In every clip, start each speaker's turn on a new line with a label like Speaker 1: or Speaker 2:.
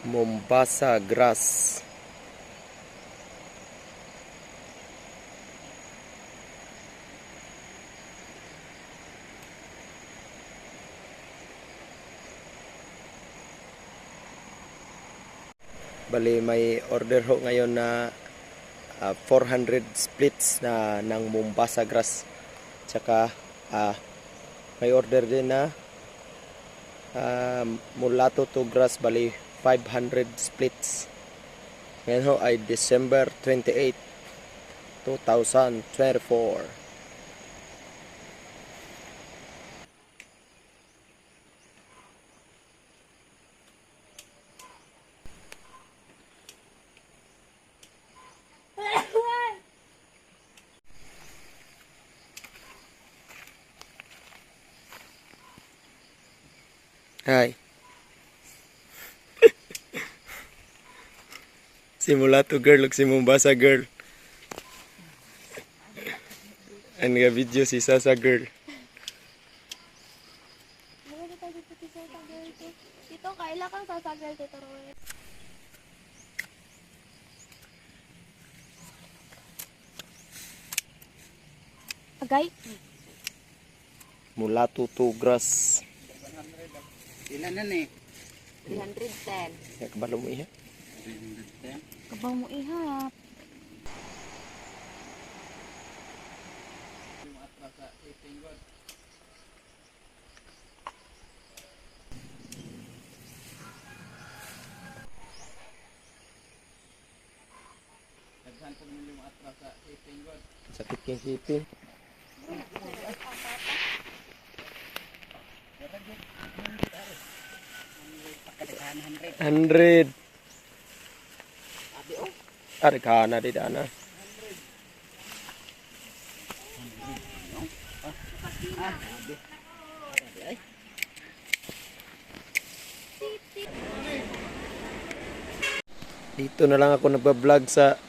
Speaker 1: Mombasa grass. Bali may order ho ngayon na ah, 400 splits na ng Mombasa grass. Tsaka ah, may order din na ah, mulato to grass bali 500 splits. Ngayon ho ay December 28, 2024. Hi. Si Mulato girl ug si Mombasa girl. Ang nga video si Sasa girl.
Speaker 2: Dito kaila kang sasagal, Tito Roy. Agay?
Speaker 1: Mulato to grass.
Speaker 3: Ilan na eh?
Speaker 2: 310.
Speaker 1: Ya kabalo mo iya.
Speaker 2: Kabang mo ihap.
Speaker 1: Sakit kang sipin. Hundred. Ada kana di dana. Dito na lang ako nagbablog sa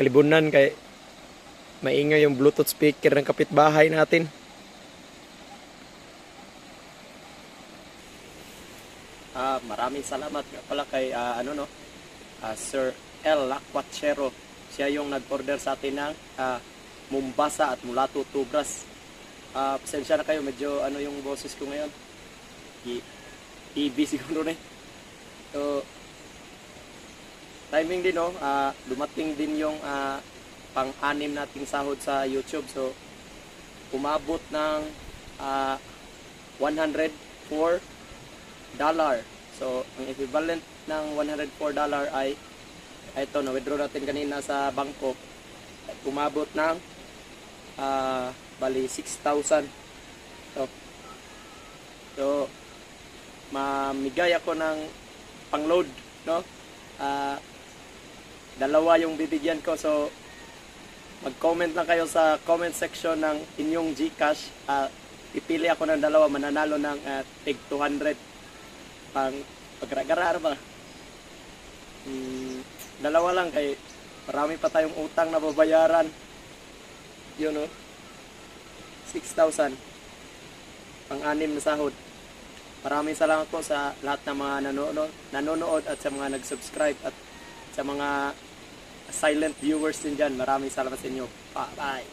Speaker 1: Kalibunan kay maingay yung Bluetooth speaker ng kapitbahay natin. Ah, maraming salamat pala kay ah, ano no, ah, Sir L. Lacuachero. Siya yung nag-order sa atin ng ah, Mombasa at Mulato Tubras. Ah, pasensya na kayo, medyo ano yung boses ko ngayon. TV siguro na eh. So, timing din no, ah, dumating din yung ah, pang-anim nating sahod sa YouTube. So, umabot ng ah, 104 dollar. So, ang equivalent ng 104 dollar ay ito, na-withdraw natin kanina sa bangko. Umabot ng ah, bali 6,000. So, so, mamigay ako ng pang-load, no? Ah, dalawa yung bibigyan ko. So, mag-comment lang kayo sa comment section ng inyong GCash. Ah, pipili ako ng dalawa, mananalo ng ah, tig 200 pang pagra-garar ba? Hmm, dalawa lang kay marami pa tayong utang na babayaran. Yun no? 6,000 pang-anim na sahod. Maraming salamat po sa lahat ng mga nanonood, nanonood at sa mga nag-subscribe at sa mga silent viewers din dyan. Maraming salamat sa inyo. Bye.